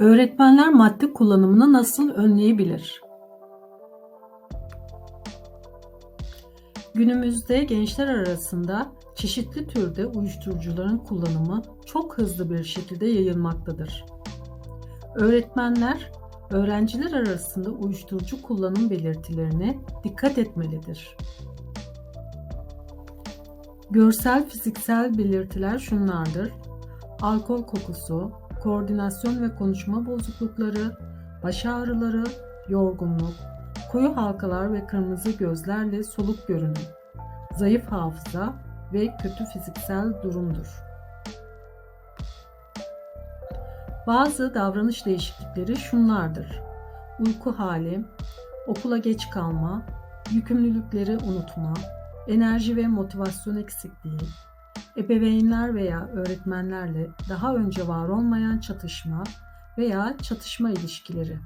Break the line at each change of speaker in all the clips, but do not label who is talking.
Öğretmenler madde kullanımını nasıl önleyebilir? Günümüzde gençler arasında çeşitli türde uyuşturucuların kullanımı çok hızlı bir şekilde yayılmaktadır. Öğretmenler öğrenciler arasında uyuşturucu kullanım belirtilerine dikkat etmelidir. Görsel fiziksel belirtiler şunlardır. Alkol kokusu, koordinasyon ve konuşma bozuklukları, baş ağrıları, yorgunluk, koyu halkalar ve kırmızı gözlerle soluk görünüm, zayıf hafıza ve kötü fiziksel durumdur. Bazı davranış değişiklikleri şunlardır. Uyku hali, okula geç kalma, yükümlülükleri unutma, enerji ve motivasyon eksikliği, ebeveynler veya öğretmenlerle daha önce var olmayan çatışma veya çatışma ilişkileri.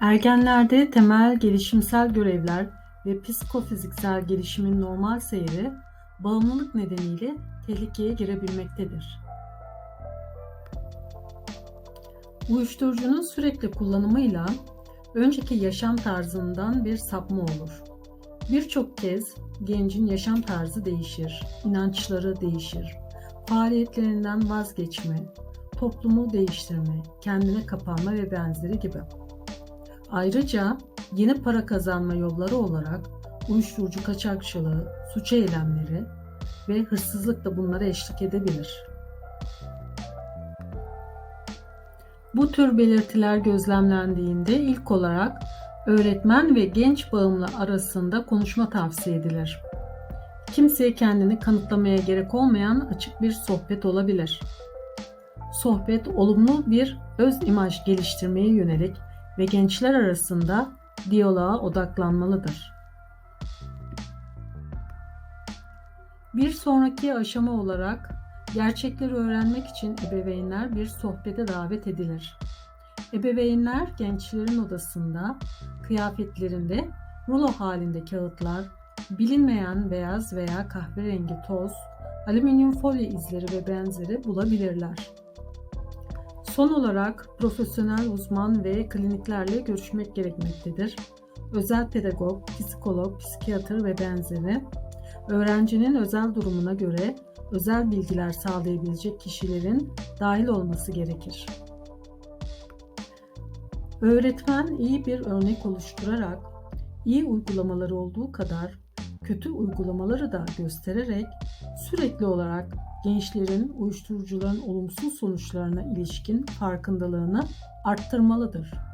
Ergenlerde temel gelişimsel görevler ve psikofiziksel gelişimin normal seyri bağımlılık nedeniyle tehlikeye girebilmektedir. Uyuşturucunun sürekli kullanımıyla önceki yaşam tarzından bir sapma olur. Birçok kez gencin yaşam tarzı değişir, inançları değişir, faaliyetlerinden vazgeçme, toplumu değiştirme, kendine kapanma ve benzeri gibi. Ayrıca yeni para kazanma yolları olarak uyuşturucu kaçakçılığı, suç eylemleri ve hırsızlık da bunlara eşlik edebilir. Bu tür belirtiler gözlemlendiğinde ilk olarak öğretmen ve genç bağımlı arasında konuşma tavsiye edilir. Kimseye kendini kanıtlamaya gerek olmayan açık bir sohbet olabilir. Sohbet olumlu bir öz imaj geliştirmeye yönelik ve gençler arasında diyaloğa odaklanmalıdır. Bir sonraki aşama olarak gerçekleri öğrenmek için ebeveynler bir sohbete davet edilir. Ebeveynler gençlerin odasında, kıyafetlerinde rulo halinde kağıtlar, bilinmeyen beyaz veya kahverengi toz, alüminyum folyo izleri ve benzeri bulabilirler. Son olarak profesyonel uzman ve kliniklerle görüşmek gerekmektedir. Özel pedagog, psikolog, psikiyatr ve benzeri öğrencinin özel durumuna göre özel bilgiler sağlayabilecek kişilerin dahil olması gerekir. Öğretmen iyi bir örnek oluşturarak iyi uygulamaları olduğu kadar kötü uygulamaları da göstererek sürekli olarak gençlerin uyuşturucuların olumsuz sonuçlarına ilişkin farkındalığını arttırmalıdır.